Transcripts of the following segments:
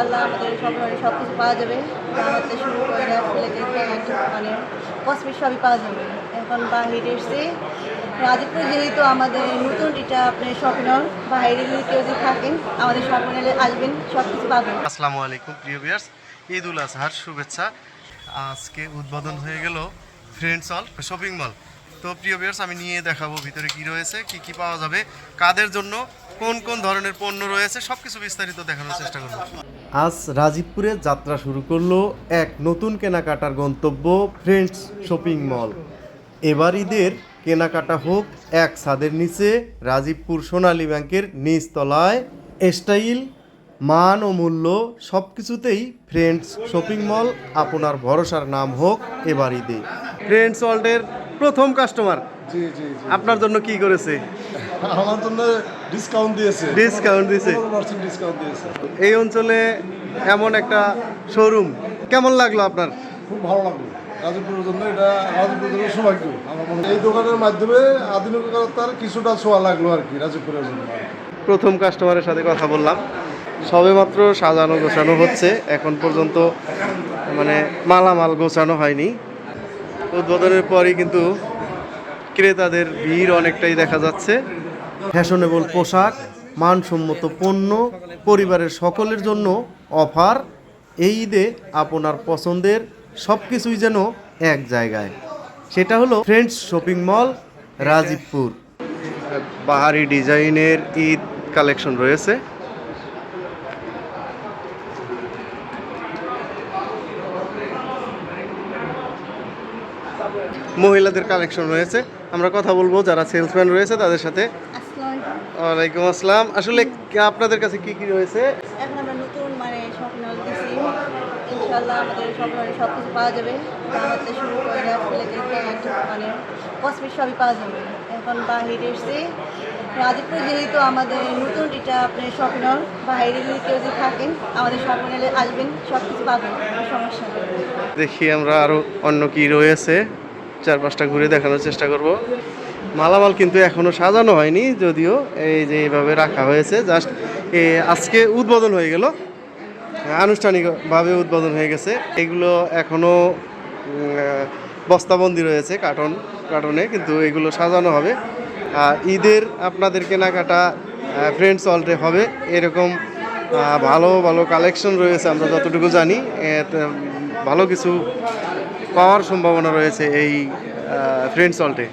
ইনশাল্লাহ আমাদের সব ধরনের সব কিছু পাওয়া যাবে। জামাতে শুরু করে ছেলেদের মানে কসমেট সবই পাওয়া যাবে। এখন বাহিরে এসছে। রাজীবপুর যেহেতু আমাদের নতুন, এটা আপনার শপিং হল বাইরে যদি কেউ যদি থাকেন আমাদের শপিং হলে আসবেন সব কিছু পাবেন। আসসালামু আলাইকুম, প্রিয় ভিউয়ার্স। ঈদ উল আজহার শুভেচ্ছা। আজকে উদ্বোধন হয়ে গেল ফ্রেন্ডস অল শপিং মল তো প্রিয় ভিউয়ার্স, আমি নিয়ে দেখাবো ভিতরে কি রয়েছে, কি কি পাওয়া যাবে, কাদের জন্য কোন কোন ধরনের পণ্য রয়েছে সব কিছু বিস্তারিত দেখানোর চেষ্টা করব। আজ রাজীবপুরে যাত্রা শুরু করল এক নতুন কেনাকাটার গন্তব্য ফ্রেন্ডস শপিং মল। এবার ঈদের কেনাকাটা হোক এক ছাদের নিচে রাজীবপুর সোনালী ব্যাংকের নিচতলায় স্টাইল মান ও মূল্য সব কিছুতেই ফ্রেন্ডস শপিং মল আপনার ভরসার নাম হোক এবার ঈদে। ফ্রেন্ডস ওয়ার্ল্ডের প্রথম কাস্টমার। জি জি জি। আপনার জন্য কি করেছে? আমার জন্য ডিসকাউন্ট দিয়েছে। ডিসকাউন্ট পার্সেন্ট ডিসকাউন্ট দিয়েছে। এই অঞ্চলে এমন একটা শোরুম কেমন লাগল আপনার? খুব ভালো লাগল। রাজীবপুরের জন্য এটা রাজীবপুরের জন্য সৌভাগ্য আমার মনে এই দোকানের মাধ্যমে আধুনিকতার কিছুটা ছোঁয়া লাগল আর কি রাজীবপুরের জন্য। প্রথম কাস্টমারের সাথে কথা বললাম। সবেমাত্র সাজানো গোছানো হচ্ছে। এখন পর্যন্ত মানে মালামাল গোছানো হয়নি। উদ্বোধনের পরই কিন্তু ক্রেতাদের ভিড় অনেকটাই দেখা যাচ্ছে। ফ্যাশনেবল পোশাক মানসম্মত পণ্য পরিবারের সকলের জন্য অফার। এই ঈদে আপনার পছন্দের সব কিছুই যেন এক জায়গায়। সেটা হলো ফ্রেন্ডস শপিং মল রাজীবপুর। বাহারি ডিজাইনের ঈদ কালেকশন রয়েছে। মহিলাদের কালেকশন রয়েছে। আমরা কথা বলব যারা সেলসম্যান রয়েছে তাদের সাথে। ওয়ালাইকুম আসসালাম। আসলে আপনাদের কাছে কি কি রয়েছে? এখন আমরা নতুন মানে স্বপ্ন দিছি ইনশাল্লাহ আমাদের সব ধরনের সব কিছু পাওয়া যাবে। জামাতে শুরু করে মানে কসমেট সবই পাওয়া যাবে। এখন বাহিরে এসছে। রাজীবপুর যেহেতু আমাদের নতুন এটা আপনার হল বাইরে যদি কেউ যদি থাকেন আমাদের হলে আসবেন সব কিছু পাবেন সমস্যা নেই। দেখি আমরা আরও অন্য কি রয়েছে। চার পাঁচটা ঘুরে দেখানোর চেষ্টা করব। মালামাল কিন্তু এখনও সাজানো হয়নি যদিও এই যে এইভাবে রাখা হয়েছে জাস্ট আজকে উদ্বোধন হয়ে গেল। আনুষ্ঠানিকভাবে উদ্বোধন হয়ে গেছে। এগুলো এখনও উম, আহ, বস্তাবন্দি রয়েছে কার্টন কার্টনে কিন্তু এগুলো সাজানো হবে। আর ঈদের আপনাদের কেনাকাটা ফ্রেন্ডস অলরে হবে। এরকম ভালো ভালো কালেকশন রয়েছে আমরা যতটুকু জানি। ভালো কিছু পাওয়ার সম্ভাবনা রয়েছে এই ফ্রেন্ডস অলটে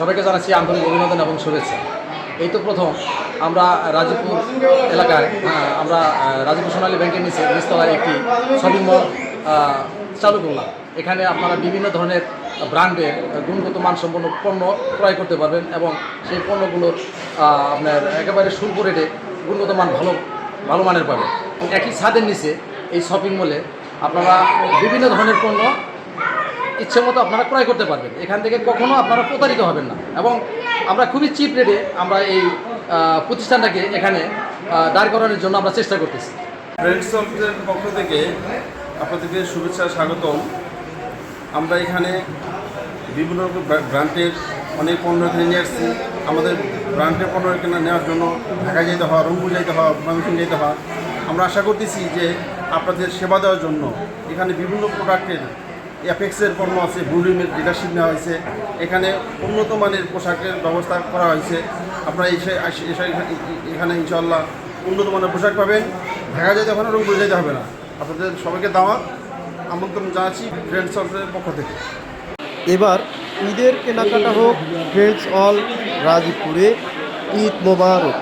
সবাইকে জানাচ্ছি আন্তরিক অভিনন্দন এবং শুভেচ্ছা। এই তো প্রথম আমরা রাজীবপুর এলাকায় হ্যাঁ, আমরা রাজীবপুর সোনালী ব্যাংকের নিচে নিচতলায় একটি শপিং মল চালু করলাম। এখানে আপনারা বিভিন্ন ধরনের ব্র্যান্ডের গুণগত মানসম্পন্ন পণ্য ক্রয় করতে পারবেন এবং সেই পণ্যগুলোর আপনার একেবারে স্বল্প রেটে গুণগত মান ভালো ভালো মানের পাবেন। একই ছাদের নিচে এই শপিং মলে আপনারা বিভিন্ন ধরনের পণ্য ইচ্ছে মতো আপনারা ক্রয় করতে পারবেন। এখান থেকে কখনো আপনারা প্রতারিত হবেন না এবং আমরা খুবই চিপ রেটে আমরা এই প্রতিষ্ঠানটাকে এখানে দাঁড় করানোর জন্য আমরা চেষ্টা করতেছি। ফ্রেন্ডস পক্ষ থেকে আপনাদেরকে শুভেচ্ছা স্বাগতম। আমরা এখানে বিভিন্ন রকম ব্রা- ব্র্যান্ডের অনেক পণ্য এখানে নিয়ে আসছি। আমাদের ব্র্যান্ডের পণ্য এখানে নেওয়ার জন্য ঢাকা যেতে হয়, রংপুর যেতে হয় ময়মনসিংহ যেতে হয়। আমরা আশা করতেছি যে আপনাদের সেবা দেওয়ার জন্য এখানে বিভিন্ন প্রোডাক্টের অ্যাপেক্সের পণ্য আছে ব্লুডিমের ডিলারশিপ নেওয়া হয়েছে। এখানে উন্নত মানের পোশাকের ব্যবস্থা করা হয়েছে। আপনারা এসে এখানে ইনশাল্লাহ উন্নত মানের পোশাক পাবেন। ঢাকা যেতে হবে না, রংপুর যেতে হবে না। আপনাদের সবাইকে দাওয়াত। আমন্ত্রণ জানাচ্ছি ফ্রেন্ডস অলের পক্ষ থেকে। এবার ঈদের কেনাকাটা হোক ফ্রেন্ডস অল রাজপুরে ঈদ মোবারক।